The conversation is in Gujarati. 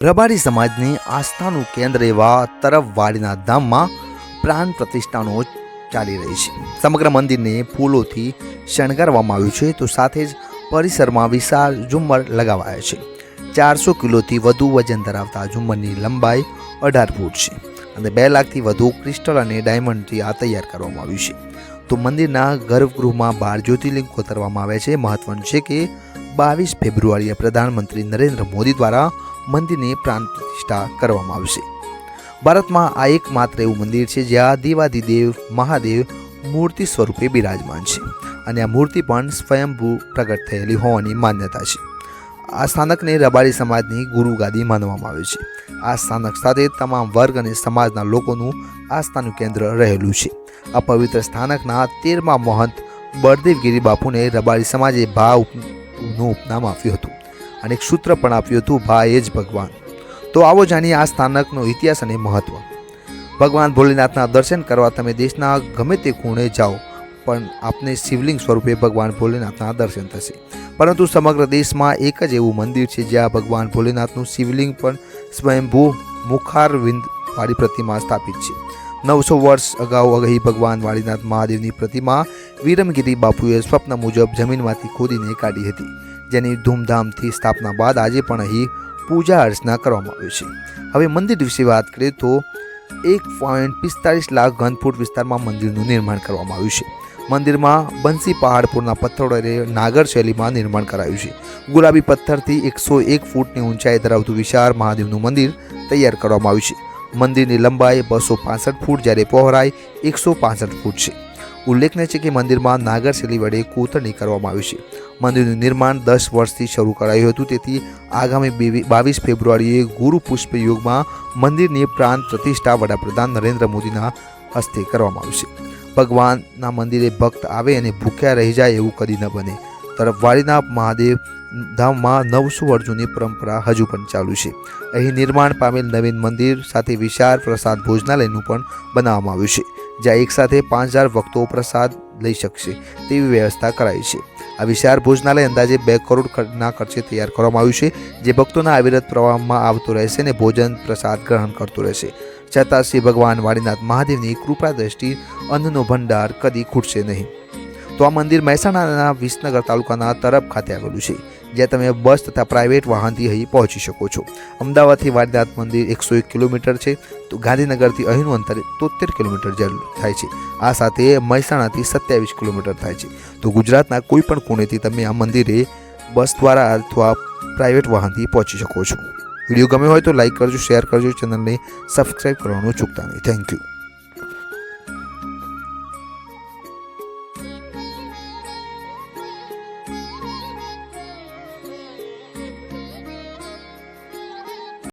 રબારી સમાજની આસ્થાનું કેન્દ્ર એવા તરફવાડીના ધામમાં પ્રાણ પ્રતિષ્ઠાનો ચાલી રહી છે. સમગ્ર મંદિરને ફૂલોથી શણગારવામાં આવ્યું છે તો સાથે જ પરિસરમાં વિશાળ ઝુમ્મર લગાવાયા છે. ચારસો કિલોથી વધુ વજન ધરાવતા ઝુમ્મરની લંબાઈ અઢાર ફૂટ છે અને બે લાખથી વધુ ક્રિસ્ટલ અને ડાયમંડથી આ તૈયાર કરવામાં આવ્યું છે. તો મંદિરના ગર્ભગૃહમાં બાર જ્યોતિર્લિંગ કોતરવામાં આવે છે. મહત્વનું છે કે બાવીસ ફેબ્રુઆરીએ પ્રધાનમંત્રી નરેન્દ્ર મોદી દ્વારા મંદિરની પ્રાણ પ્રતિષ્ઠા કરવામાં આવશે. ભારતમાં આ એકમાત્ર એવું મંદિર છે જ્યાં દેવાદિદેવ મહાદેવ મૂર્તિ સ્વરૂપે બિરાજમાન છે અને આ મૂર્તિ પણ સ્વયંભૂ પ્રગટ થયેલી હોવાની માન્યતા છે. આ સ્થાનકને રબારી સમાજની ગુરુગાદી માનવામાં આવે છે. આ સ્થાનક સાથે તમામ વર્ગ અને સમાજના લોકોનું આસ્થાનું કેન્દ્ર રહેલું છે. આ પવિત્ર સ્થાનકના તેરમા મહંત બળદેવગીરી બાપુને રબારી સમાજે ભાવનું ઉપનામ આપ્યું હતું. અને એક સૂત્ર પણ આપ્યું હતું, ભાઈ જ ભગવાન. તો આવો જાણીએ આ સ્થાનકનો ઇતિહાસ અને મહત્વ. ભગવાન ભોલેનાથના દર્શન કરવા તમે દેશના ગમે તે ખૂણે જાઓ, પણ આપને શિવલિંગ સ્વરૂપે ભગવાન ભોલેનાથના દર્શન થશે. પરંતુ સમગ્ર દેશમાં એક જ એવું મંદિર છે, જ્યાં ભગવાન ભોલેનાથનું શિવલિંગ પણ સ્વયંભૂ મુખારવિંદ વાળી પ્રતિમા સ્થાપિત છે. નવસો વર્ષ અગાઉ અગહી ભગવાન વાળીનાથ મહાદેવની પ્રતિમા વિરમગીરી બાપુએ સ્વપ્ન મુજબ જમીનમાંથી ખોદીને કાઢી હતી. જેની ધૂમધામથી સ્થાપના બાદ આજે પણ અહીં પૂજા અર્ચના કરવામાં આવે છે. હવે મંદિર વિશે વાત કરીએ તો એક પોઈન્ટ પિસ્તાળીસ લાખ ઘન ફૂટ વિસ્તારમાં મંદિરનું નિર્માણ કરવામાં આવ્યું છે. મંદિરમાં બંસી પહાડપુરના પથ્થરોએ નાગર શૈલીમાં નિર્માણ કરાયું છે. ગુલાબી પથ્થરથી એકસો એક ફૂટની ઊંચાઈ ધરાવતું વિશાળ મહાદેવનું મંદિર તૈયાર કરવામાં આવ્યું છે. મંદિરની લંબાઈ બસો ફૂટ જ્યારે પહોળાઈ એકસો ફૂટ છે. ઉલ્લેખનીય છે કે મંદિરમાં નાગર શૈલી વડે કોતરણી કરવામાં આવી છે. મંદિરનું નિર્માણ દસ વર્ષથી શરૂ કરાયું હતું, તેથી આગામી બેવી- બાવીસ ફેબ્રુઆરીએ ગુરુ પુષ્પ યુગમાં મંદિરની પ્રાણ પ્રતિષ્ઠા વડાપ્રધાન નરેન્દ્ર મોદીના હસ્તે કરવામાં આવશે ભગવાનના મંદિરે ભક્ત આવે અને ભૂખ્યા રહી જાય એવું કદી ન બને. તરફ વાડીના મહાદેવ ધામમાં નવસો અર્જુનની પરંપરા હજુ પણ ચાલુ છે. અહીં નિર્માણ પામેલ નવીન મંદિર સાથે વિશાળ પ્રસાદ ભોજનાલયનું પણ બનાવવામાં આવ્યું છે. જ્યાં એકસાથે પાંચ હજાર ભક્તો પ્રસાદ લઈ શકશે તેવી વ્યવસ્થા કરાઈ છે. આ વિશાળ ભોજનાલય અંદાજે બે કરોડના ખર્ચે તૈયાર કરવામાં આવ્યું છે, જે ભક્તોના અવિરત પ્રવાહમાં આવતો રહેશે અને ભોજન પ્રસાદ ગ્રહણ કરતો રહેશે. છતાં શ્રી ભગવાન વાડીનાથ મહાદેવની કૃપા દ્રષ્ટિ અન્નનો ભંડાર કદી ખૂટશે નહીં. તો આ મંદિર મહેસાણાના વિસનગર તાલુકાના તરફ ખાતે આવેલું છે. જ્યાં તમે બસ તથા પ્રાઇવેટ વાહનથી અહીં પહોંચી શકો છો. અમદાવાદથી વાડીનાથ મંદિર એકસો એક કિલોમીટર છે. તો ગાંધીનગરથી અહીંનું અંતર તોતેર કિલોમીટર જેટલું થાય છે. આ સાથે મહેસાણાથી સત્યાવીસ કિલોમીટર થાય છે. તો ગુજરાતના કોઈ પણ ખૂણેથી તમે આ મંદિરે બસ દ્વારા અથવા પ્રાઇવેટ વાહનથી પહોંચી શકો છો. વીડિયો ગમ્યો હોય તો લાઇક કરજો, શેર કરજો, ચેનલને સબસ્ક્રાઈબ કરવાનું ચૂકતા નહીં. Thank you.